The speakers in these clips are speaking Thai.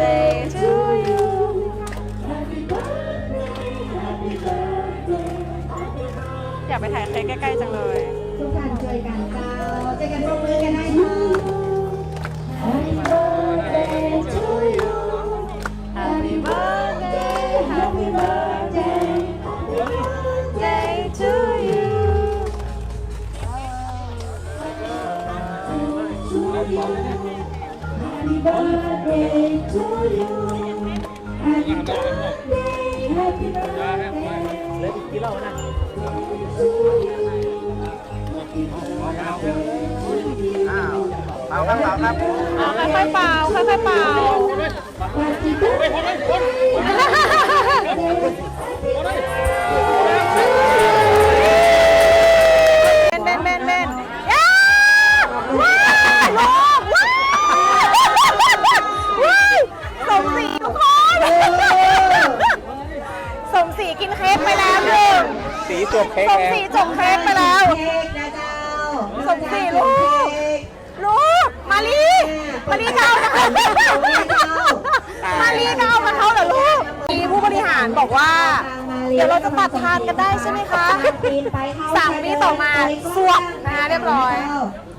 Day to you อยากไปถ่ายเค้กใกล้ๆจังเลย Happy birthday to you Happy birthday Happy birthday to you อ้าวเป่าครับเป่าครับเอะค่อยๆเป่าค่อยๆเป่า Happy birthday สีตัวเค้กสมแอศรีจบเค้กไปแล้ว เค้กนะเจ้าสมศรีลูก ลูก มาลีมาลีจะเอานะคะมาลีจะเอากับเขาเหรอลูกมีผู้บริหารบอกว่า เดี๋ยวเราจะตัดทานกันได้ใช่ไหมคะสามปีต่อมาสวบนะคะเรียบร้อย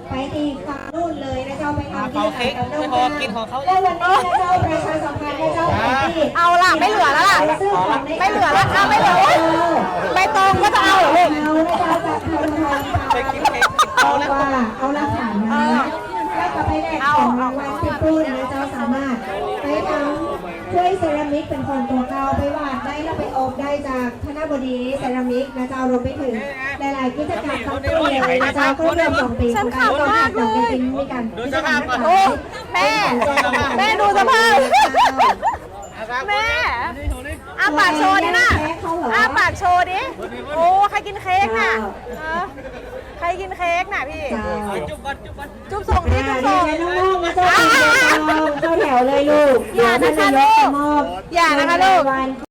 ไปตีฝั่งนู่นเลยนะเจ้าไปทำเขาเค้กไม่พอกินของเขาแล้ววันนี้นะเจ้าประชาสัมพันธ์นะเจ้าไปที่ เอาล่ะ ไม่เหลือแล้วล่ะซื้อของในไม่เหลือแล้วเอาไม่เหลือโอ๊ยใบ ตองก็จะเอาเหรอลูกเอานะเจ้าจากทางทางไปกินเค้กกินเอาเขาแล้วว่าเอาหลักฐานมาแล้วก็ไปแลกของรางวัลที่ปุ้นนะเจ้าสามารถไปทำช่วยเซรามิกเป็นคนตัวเก่าไปวาดได้แล้วไปอบได้จากธนบดีเซรามิกนะเจ้ารวมไปถึงหลายๆกิจกรรมทั้งปีเลยนะเจ้าก็เรวมสองปีฉันขำมากเลยจริงๆมีกันกิจกรรมมากโอ้แม่แม่ดูสภาพแม่อาปากโชว์ดิ ปากโชว์ดิ โอ้ใครกินเค้กน่ะเออใครกินเค้กน่ะพี่เจ้าจุ๊บส่งดิจุ๊บส่ง น้องๆมาเจ้าเข้าแถวเลยลูกอย่านะคะลูก มอบอย่านะคะลูกวัน